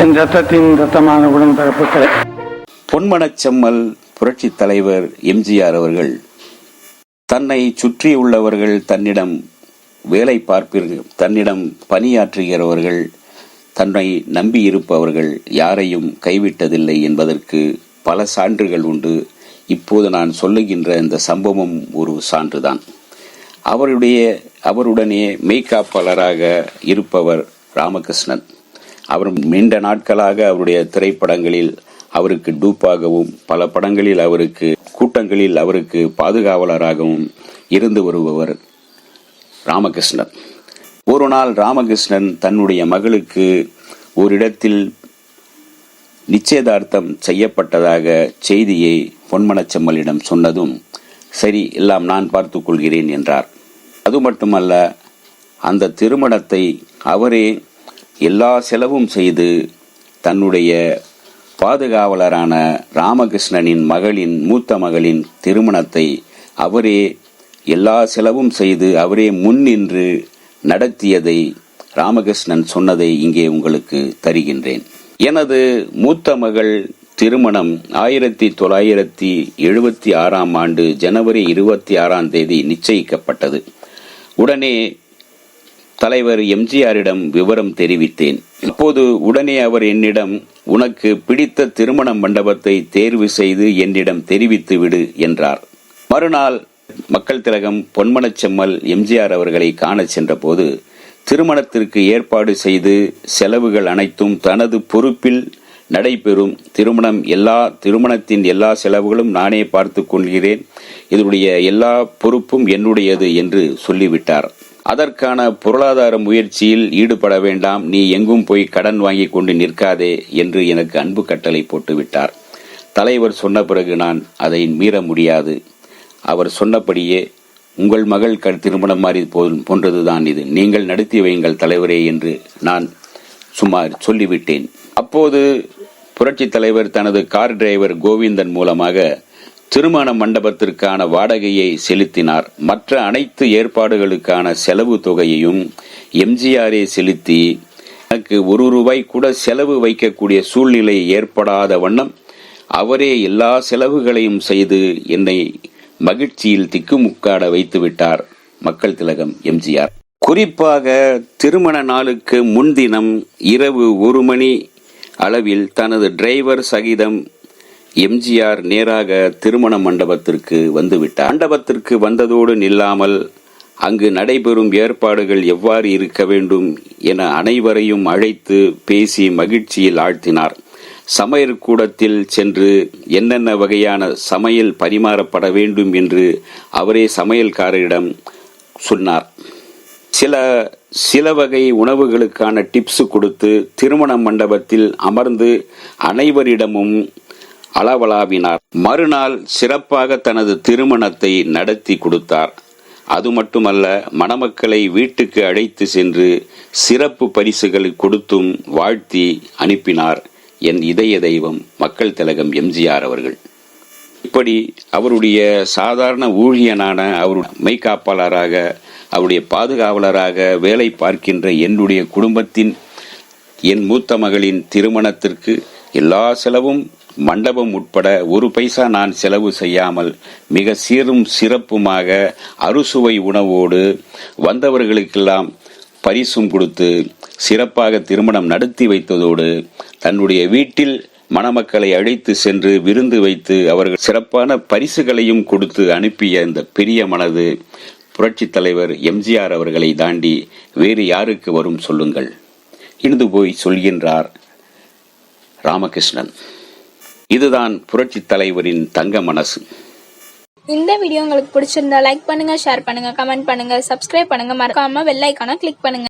என் ரத்தத்தின் ரத்தமான உடன்பிறப்புகளே பொன்மனச்செம்மல் புரட்சித் தலைவர் எம்ஜிஆர் அவர்கள் தன்னை சுற்றியுள்ளவர்கள் தன்னிடம் வேலை பார்ப்பீர்கள் தன்னிடம் பணியாற்றுகிறவர்கள் தன்னை நம்பியிருப்பவர்கள் யாரையும் கைவிட்டதில்லை என்பதற்கு பல சான்றுகள் உண்டு. இப்போது நான் சொல்லுகின்ற இந்த சம்பவம் ஒரு சான்றுதான். அவருடைய அவருடனே மெய்காப்பாளராக இருப்பவர் ராமகிருஷ்ணன். அவர் நீண்ட நாட்களாக அவருடைய திரைப்படங்களில் அவருக்கு டூப்பாகவும் பல படங்களில் அவருக்கு கூட்டங்களில் அவருக்கு பாதுகாவலராகவும் இருந்து வருபவர் ராமகிருஷ்ணன். ஒரு நாள் ராமகிருஷ்ணன் தன்னுடைய மகளுக்கு ஓரிடத்தில் நிச்சயதார்த்தம் செய்யப்பட்டதாக செய்தியை பொன்மனச்செம்மலிடம் சொன்னதும் சரி எல்லாம் நான் பார்த்து கொள்கிறேன் என்றார். அது மட்டுமல்ல அந்த திருமணத்தை அவரே எல்லா செலவும் செய்து தன்னுடைய பாதுகாவலரான ராமகிருஷ்ணனின் மகளின் மூத்த மகளின் திருமணத்தை அவரே எல்லா செலவும் செய்து அவரே முன்னின்று நடத்தியதை ராமகிருஷ்ணன் சொன்னதை இங்கே உங்களுக்கு தருகின்றேன். எனது மூத்த மகள் திருமணம் ஆயிரத்தி தொள்ளாயிரத்தி எழுபத்தி ஆறாம் ஆண்டு ஜனவரி இருபத்தி ஆறாம் தேதி நிச்சயிக்கப்பட்டது. உடனே தலைவர் எம்ஜிஆரிடம் விவரம் தெரிவித்தேன். அப்போது உடனே அவர் என்னிடம் உனக்கு பிடித்த திருமண மண்டபத்தை தேர்வு செய்து என்னிடம் தெரிவித்து விடு என்றார். மறுநாள் மக்கள் திலகம் பொன்மனச்செம்மல் எம்ஜிஆர் அவர்களை காணச் சென்றபோது திருமணத்திற்கு ஏற்பாடு செய்து செலவுகள் அனைத்தும் தனது பொறுப்பில் நடைபெறும். திருமணம் எல்லா திருமணத்தின் எல்லா செலவுகளும் நானே பார்த்து கொள்கிறேன். இதனுடைய எல்லா பொறுப்பும் என்னுடையது என்று சொல்லிவிட்டார். அதற்கான பொருளாதார முயற்சியில் ஈடுபட வேண்டாம். நீ எங்கும் போய் கடன் வாங்கி கொண்டு நிற்காதே என்று எனக்கு அன்பு கட்டளை போட்டுவிட்டார். தலைவர் சொன்ன பிறகு நான் அதை மீற முடியாது. அவர் சொன்னபடியே உங்கள் மகள் க திருமணம் மாதிரி போன்றதுதான் இது. நீங்கள் நடத்தி வையுங்கள் தலைவரே என்று நான் சுமார் சொல்லிவிட்டேன். அப்போது புரட்சித் தலைவர் தனது கார் டிரைவர் கோவிந்தன் மூலமாக திருமண மண்டபத்திற்கான வாடகையை செலுத்தினார். மற்ற அனைத்து ஏற்பாடுகளுக்கான செலவு தொகையையும் எம்ஜிஆரே செலுத்தி எனக்கு ஒரு ரூபாய் கூட செலவு வைக்கக்கூடிய சூழ்நிலை ஏற்படாத வண்ணம் அவரே எல்லா செலவுகளையும் செய்து என்னை மகிழ்ச்சியில் திக்குமுக்காட வைத்து விட்டார் மக்கள் திலகம் எம்ஜிஆர். குறிப்பாக திருமண நாளுக்கு முன்தினம் இரவு ஒரு மணி அளவில் தனது டிரைவர் சகிதம் எம்ஜிஆர் நேராக திருமண மண்டபத்திற்கு வந்துவிட்டார். மண்டபத்திற்கு வந்ததோடு நில்லாமல் அங்கு நடைபெறும் ஏற்பாடுகள் எவ்வாறு இருக்க வேண்டும் என அனைவரையும் அழைத்து பேசி மகிழ்ச்சியில் ஆழ்த்தினார். சமையல் கூடத்தில் சென்று என்னென்ன வகையான சமையல் பரிமாறப்பட வேண்டும் என்று அவரே சமையல்காரரிடம் சொன்னார். சில சில வகை உணவுகளுக்கான டிப்ஸ் கொடுத்து திருமண மண்டபத்தில் அமர்ந்து அனைவரிடமும் அளவலாவினார். மறுநாள் சிறப்பாக தனது திருமணத்தை நடத்தி கொடுத்தார். அது மட்டுமல்ல மணமக்களை வீட்டுக்கு அழைத்து சென்று சிறப்பு பரிசுகள் கொடுத்தும் வாழ்த்தி அனுப்பினார் என் இதய தெய்வம் மக்கள் திலகம் எம்ஜிஆர் அவர்கள். இப்படி அவருடைய சாதாரண ஊழியனான அவர் மெய்காப்பாளராக அவருடைய பாதுகாவலராக வேலை பார்க்கின்ற என்னுடைய குடும்பத்தின் என் மூத்த மகளின் திருமணத்திற்கு எல்லா செலவும் மண்டபம் உட்பட ஒரு பைசா நான் செலவு செய்யாமல் மிக சீரும் சிறப்புமாக அறுசுவை உணவோடு வந்தவர்களுக்கெல்லாம் பரிசும் கொடுத்து சிறப்பாக திருமணம் நடத்தி வைத்ததோடு தன்னுடைய வீட்டில் மணமக்களை அழைத்து சென்று விருந்து வைத்து அவர்கள் சிறப்பான பரிசுகளையும் கொடுத்து அனுப்பிய இந்த பெரிய மனது புரட்சித் தலைவர் எம்ஜிஆர் அவர்களை தாண்டி வேறு யாருக்கு வரும் சொல்லுங்கள். இருந்து போய் சொல்கின்றார் ராமகிருஷ்ணன். இதுதான் புரட்சி தலைவரின் தங்க மனசு. இந்த வீடியோ உங்களுக்கு பிடிச்சிருந்தா லைக் பண்ணுங்க ஷேர் பண்ணுங்க கமெண்ட் பண்ணுங்க சப்ஸ்கிரைப் பண்ணுங்க. மறக்காம வெள்ளைக்கான கிளிக் பண்ணுங்க.